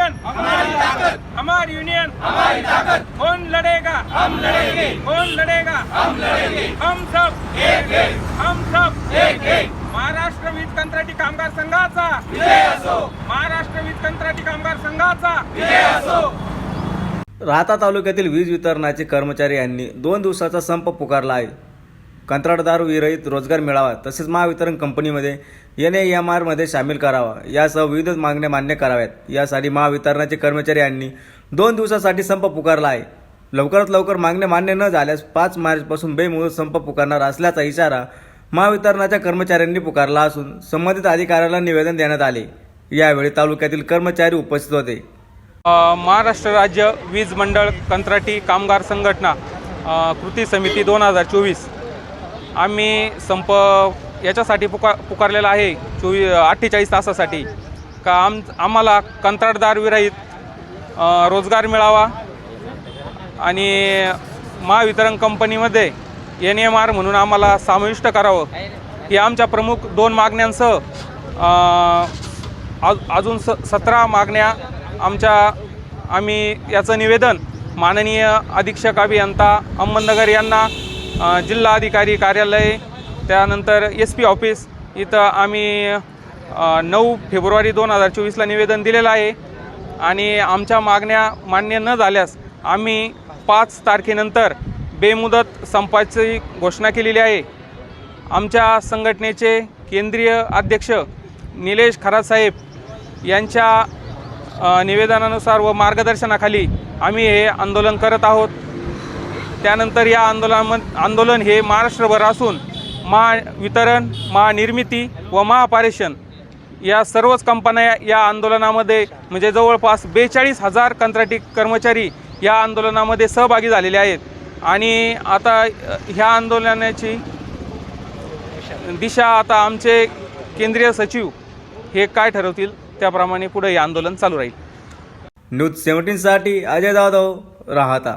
Union हमारी ताकत. हमारी यूनियन हमारी ताकत. कौन लड़ेगा? हम लड़ेंगे. कौन लड़ेगा? हम लड़ेंगे. हम सब. एक एक. हम सब. एक एक. महाराष्ट्र वीज कंत्राटी कामगार संघाचा. विजय असो. महाराष्ट्र वीज कंत्राटी कामगार संघाचा. विजय असो. राहता तालुक्यातील वीज वितरणाचे कर्मचारी यांनी दोन दिवसाचा संप पुकारला आहे. कंत्राटदार विरहित रोजगार मिळावा तसेच महावितरण कंपनीमध्ये एन ए एम आरमध्ये सामील करावा. यासह विविध मागण्या मान्य कराव्यात. यासाठी महावितरणाचे कर्मचारी यांनी दोन दिवसासाठी संप पुकारला आहे. लवकरात लवकर मागण्या मान्य न झाल्यास पाच मार्चपासून बेमुदत संप पुकारणार असल्याचा इशारा महावितरणाच्या कर्मचाऱ्यांनी पुकारला असून संबंधित अधिकाऱ्याला निवेदन देण्यात आले. यावेळी तालुक्यातील कर्मचारी उपस्थित होते. महाराष्ट्र राज्य वीज मंडळ कंत्राटी कामगार संघटना कृती समिती दोन हजार चोवीस आम्ही संप याच्यासाठी पुकार पुकारलेला आहे चोवी अठ्ठेचाळीस तासासाठी. का आम आम्हाला कंत्राटदार विरहित रोजगार मिळावा आणि महावितरण कंपनीमध्ये एन एम आर म्हणून आम्हाला समाविष्ट करावं. ही आमच्या प्रमुख दोन मागण्यांसह आज- अजून स सतरा मागण्या आमच्या आम्ही याचं निवेदन माननीय अधीक्षक अभियंता अहमदनगर यांना जिल्हाधिकारी कार्यालय त्यानंतर एस पी ऑफिस इथं आम्ही नऊ फेब्रुवारी दोन हजार चोवीसला निवेदन दिलेलं आहे. आणि आमच्या मागण्या मान्य न झाल्यास आम्ही पाच तारखेनंतर बेमुदत संपाची घोषणा केलेली आहे. आमच्या संघटनेचे केंद्रीय अध्यक्ष निलेश खरासाहेब यांच्या निवेदनानुसार व मार्गदर्शनाखाली आम्ही हे आंदोलन करत आहोत. त्यानंतर या आंदोलन आंदोलन हे महाराष्ट्रभर असून महावितरण महानिर्मिती व महापारेषण या सर्वच कंपन्या या आंदोलनामध्ये म्हणजे जवळपास बेचाळीस हजार कंत्राटी कर्मचारी या आंदोलनामध्ये सहभागी झालेले आहेत. आणि आता ह्या आंदोलनाची दिशा आता आमचे केंद्रीय सचिव हे काय ठरवतील त्याप्रमाणे पुढे हे आंदोलन चालू राहील. न्यूज सेव्हन्टीनसाठी अजय जाधव राहता.